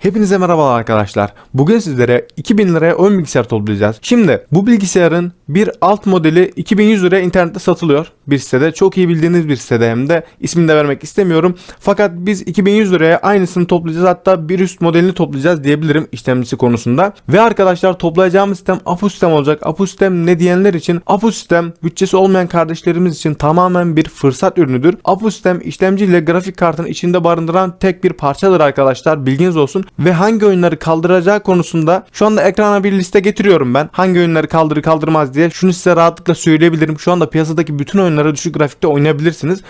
Hepinize merhabalar arkadaşlar. Bugün sizlere 2000 liraya oyun bilgisayar toplayacağız. Şimdi bu bilgisayarın bir alt modeli 2100 liraya internette satılıyor. Bir sitede çok iyi bildiğiniz bir sitede hem de ismini de vermek istemiyorum. Fakat biz 2100 liraya aynısını toplayacağız hatta bir üst modelini toplayacağız diyebilirim işlemcisi konusunda. Ve arkadaşlar toplayacağımız sistem Apu sistem olacak. Apu sistem ne diyenler için Apu sistem bütçesi olmayan kardeşlerimiz için tamamen bir fırsat ürünüdür. Apu sistem işlemci ile grafik kartını içinde barındıran tek bir parçadır arkadaşlar bilginiz olsun. Ve hangi oyunları kaldıracağı konusunda şu anda ekrana bir liste getiriyorum ben. Hangi oyunları kaldırır kaldırmaz diye şunu size rahatlıkla söyleyebilirim. Şu anda piyasadaki bütün oyunları düşük grafikte oynayabilirsiniz.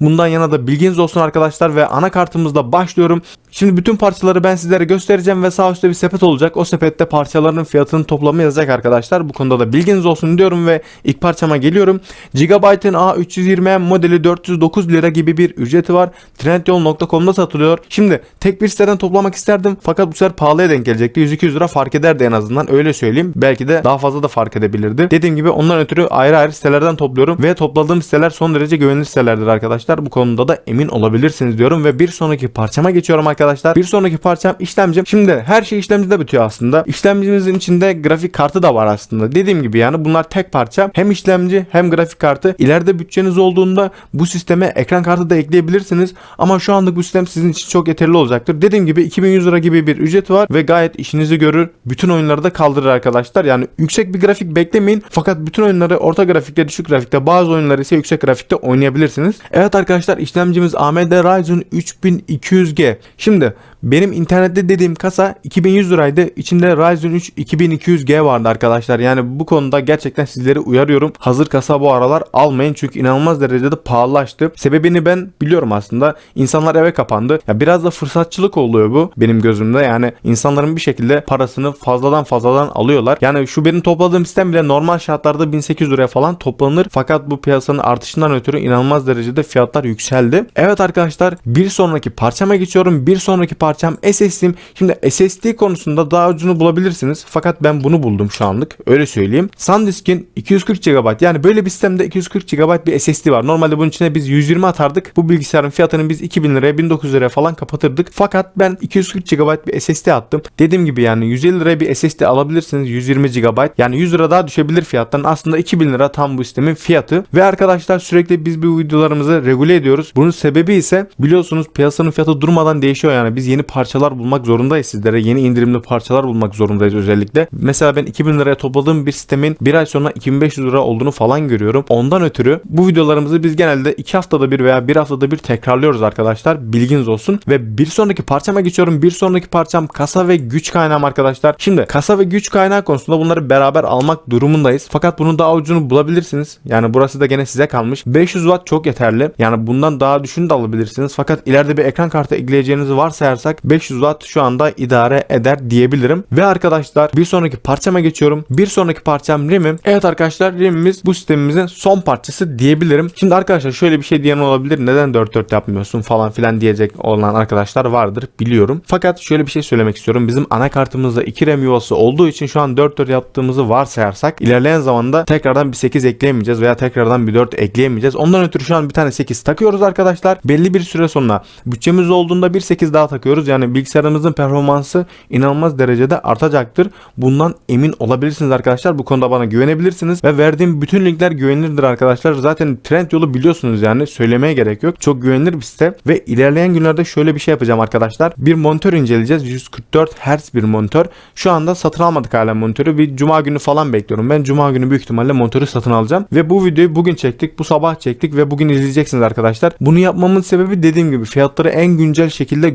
Bundan yana da bilginiz olsun arkadaşlar ve anakartımızla başlıyorum. Şimdi bütün parçaları ben sizlere göstereceğim ve sağ üstte bir sepet olacak. O sepette parçaların fiyatının toplamı yazacak arkadaşlar. Bu konuda da bilginiz olsun diyorum ve ilk parçama geliyorum. Gigabyte'ın A320M modeli 409 lira gibi bir ücreti var. Trendyol.com'da satılıyor. Şimdi tek bir siteden toplamak isterdim fakat bu sefer pahalıya denk gelecekti. 100-200 lira fark ederdi en azından öyle söyleyeyim. Belki de daha fazla da fark edebilirdi. Dediğim gibi ondan ötürü ayrı ayrı sitelerden topluyorum ve topladığım siteler son derece güvenilir sitelerdir arkadaşlar. Bu konuda da emin olabilirsiniz diyorum ve bir sonraki parçama geçiyorum arkadaşlar. Bir sonraki parçam işlemcim. Şimdi her şey işlemcide bitiyor aslında. İşlemcimizin içinde grafik kartı da var aslında. Dediğim gibi yani bunlar tek parça. Hem işlemci hem grafik kartı. İleride bütçeniz olduğunda bu sisteme ekran kartı da ekleyebilirsiniz. Ama şu anlık bu sistem sizin için çok yeterli olacaktır. Dediğim gibi 2100 lira gibi bir ücreti var ve gayet işinizi görür. Bütün oyunları da kaldırır arkadaşlar. Yani yüksek bir grafik beklemeyin. Fakat bütün oyunları orta grafikte, düşük grafikte, bazı oyunları ise yüksek grafikte oynayabilirsiniz. Evet arkadaşlar işlemcimiz AMD Ryzen 3200G. Şimdi benim internette dediğim kasa 2100 liraydı. İçinde Ryzen 3 2200G vardı arkadaşlar. Yani bu konuda gerçekten sizleri uyarıyorum. Hazır kasa bu aralar almayın çünkü inanılmaz derecede pahalılaştı. Sebebini ben biliyorum aslında. İnsanlar eve kapandı. Ya biraz da fırsatçılık oluyor bu benim gözümde. Yani insanların bir şekilde parasını fazladan fazladan alıyorlar. Yani şu benim topladığım sistem bile normal şartlarda 1800 liraya falan toplanır. Fakat bu piyasanın artışından ötürü inanılmaz derecede fiyatlar yükseldi. Evet arkadaşlar bir sonraki parçama geçiyorum. Bir sonraki parçam SSD'm. Şimdi SSD konusunda daha ucunu bulabilirsiniz. Fakat ben bunu buldum şu anlık. Öyle söyleyeyim. SanDisk'in 240 GB yani böyle bir sistemde 240 GB bir SSD var. Normalde bunun içine biz 120 atardık. Bu bilgisayarın fiyatını biz 2000 liraya 1900 liraya falan kapatırdık. Fakat ben 240 GB bir SSD attım. Dediğim gibi yani 150 liraya bir SSD alabilirsiniz 120 GB. Yani 100 lira daha düşebilir fiyattan. Aslında 2000 lira tam bu sistemin fiyatı. Ve arkadaşlar sürekli biz bu videolarımızı regüle ediyoruz. Bunun sebebi ise biliyorsunuz piyasanın fiyatı durmadan değişiyor yani. Biz yeni parçalar bulmak zorundayız sizlere. Yeni indirimli parçalar bulmak zorundayız özellikle. Mesela ben 2000 liraya topladığım bir sistemin bir ay sonra 2500 lira olduğunu falan görüyorum. Ondan ötürü bu videolarımızı biz genelde 2 haftada bir veya 1 haftada bir tekrarlıyoruz arkadaşlar. Bilginiz olsun. Ve bir sonraki parçama geçiyorum. Bir sonraki parçam kasa ve güç kaynağım arkadaşlar. Şimdi kasa ve güç kaynağı konusunda bunları beraber almak durumundayız. Fakat bunun daha ucunu bulabilirsiniz. Yani burası da gene size kalmış. 500 watt çok yeterli. Yani bundan daha düşün de alabilirsiniz. Fakat ileride bir ekran kartı ekleyeceğinizi varsayarsak 500 watt şu anda idare eder diyebilirim. Ve arkadaşlar bir sonraki parçama geçiyorum. Bir sonraki parçam RAM'im. Evet arkadaşlar RAM'imiz bu sistemimizin son parçası diyebilirim. Şimdi arkadaşlar şöyle bir şey diyen olabilir. Neden 4-4 yapmıyorsun falan filan diyecek olan arkadaşlar vardır biliyorum. Fakat şöyle bir şey söylemek istiyorum. Bizim anakartımızda 2 RAM yuvası olduğu için şu an 4-4 yaptığımızı varsayarsak ilerleyen zamanda tekrardan bir 8 ekleyemeyeceğiz veya tekrardan bir 4 ekleyemeyeceğiz. Ondan ötürü şu an bir tane 8 takıyoruz arkadaşlar. Belli bir süre sonra bütçemiz olduğunda bir 8 daha takıyoruz. Yani bilgisayarımızın performansı inanılmaz derecede artacaktır. Bundan emin olabilirsiniz arkadaşlar. Bu konuda bana güvenebilirsiniz ve verdiğim bütün linkler güvenilirdir arkadaşlar. Zaten trend yolu biliyorsunuz yani söylemeye gerek yok. Çok güvenilir bir site ve ilerleyen günlerde şöyle bir şey yapacağım arkadaşlar. Bir monitör inceleyeceğiz. 144 Hz bir monitör. Şu anda satın almadık hala monitörü. Bir cuma günü falan bekliyorum. Ben cuma günü büyük ihtimalle monitörü satın alacağım ve bu videoyu bugün çektik. Bu sabah çektik ve bugün izleyeceksiniz arkadaşlar. Bunu yapmamın sebebi dediğim gibi fiyatları en güncel şekilde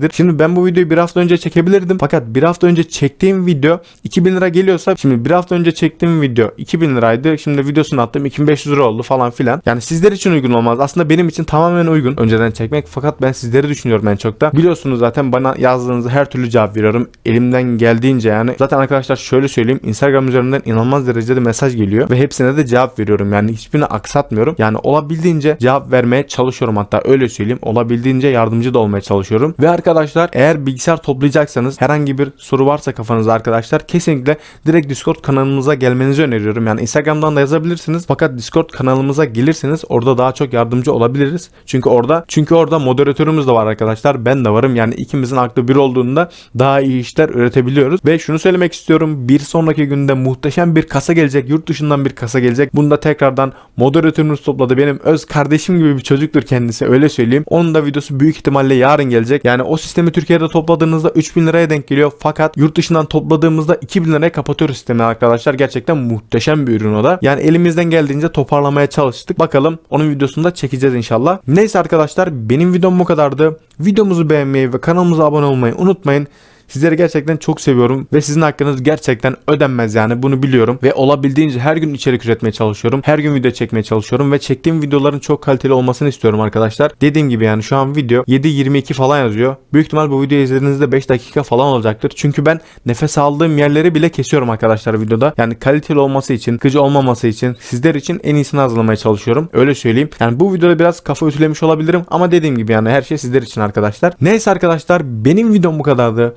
görmenizdir. Şimdi ben bu videoyu bir hafta önce çekebilirdim. Fakat bir hafta önce çektiğim video 2000 lira geliyorsa şimdi bir hafta önce çektiğim video 2000 liraydı. Şimdi videosunu attım 2500 lira oldu falan filan. Yani sizler için uygun olmaz. Aslında benim için tamamen uygun önceden çekmek. Fakat ben sizleri düşünüyorum en çok da. Biliyorsunuz zaten bana yazdığınızda her türlü cevap veriyorum. Elimden geldiğince yani. Zaten arkadaşlar şöyle söyleyeyim. Instagram üzerinden inanılmaz derecede mesaj geliyor. Ve hepsine de cevap veriyorum. Yani hiçbirini aksatmıyorum. Yani olabildiğince cevap vermeye çalışıyorum hatta öyle söyleyeyim. Olabildiğince yardımcı da olmaya çalışıyorum. Ve arkadaşlar Arkadaşlar eğer bilgisayar toplayacaksanız herhangi bir soru varsa kafanızda arkadaşlar kesinlikle direkt Discord kanalımıza gelmenizi öneriyorum. Yani Instagram'dan da yazabilirsiniz. Fakat Discord kanalımıza gelirseniz orada daha çok yardımcı olabiliriz. Çünkü orada çünkü orada moderatörümüz de var arkadaşlar. Ben de varım. Yani ikimizin aklı bir olduğunda daha iyi işler üretebiliyoruz. Ve şunu söylemek istiyorum. Bir sonraki günde muhteşem bir kasa gelecek. Yurt dışından bir kasa gelecek. Bunu da tekrardan moderatörümüz topladı. Benim öz kardeşim gibi bir çocuktur kendisi. Öyle söyleyeyim. Onun da videosu büyük ihtimalle yarın gelecek. Yani o sistemi Türkiye'de topladığınızda 3000 liraya denk geliyor. Fakat yurt dışından topladığımızda 2000 liraya kapatıyoruz sistemi arkadaşlar. Gerçekten muhteşem bir ürün o da. Yani elimizden geldiğince toparlamaya çalıştık. Bakalım onun videosunu da çekeceğiz inşallah. Neyse arkadaşlar benim videom bu kadardı. Videomuzu beğenmeyi ve kanalımıza abone olmayı unutmayın. Sizleri gerçekten çok seviyorum ve sizin hakkınız gerçekten ödenmez yani bunu biliyorum ve olabildiğince her gün içerik üretmeye çalışıyorum. Her gün video çekmeye çalışıyorum ve çektiğim videoların çok kaliteli olmasını istiyorum arkadaşlar. Dediğim gibi yani şu an video 7.22 falan yazıyor. Büyük ihtimal bu videoyu izlediğinizde 5 dakika falan olacaktır. Çünkü ben nefes aldığım yerleri bile kesiyorum arkadaşlar videoda. Yani kaliteli olması için, sıkıcı olmaması için, sizler için en iyisini hazırlamaya çalışıyorum. Öyle söyleyeyim. Yani bu videoda biraz kafa ütülemiş olabilirim ama dediğim gibi yani her şey sizler için arkadaşlar. Neyse arkadaşlar benim videom bu kadardı.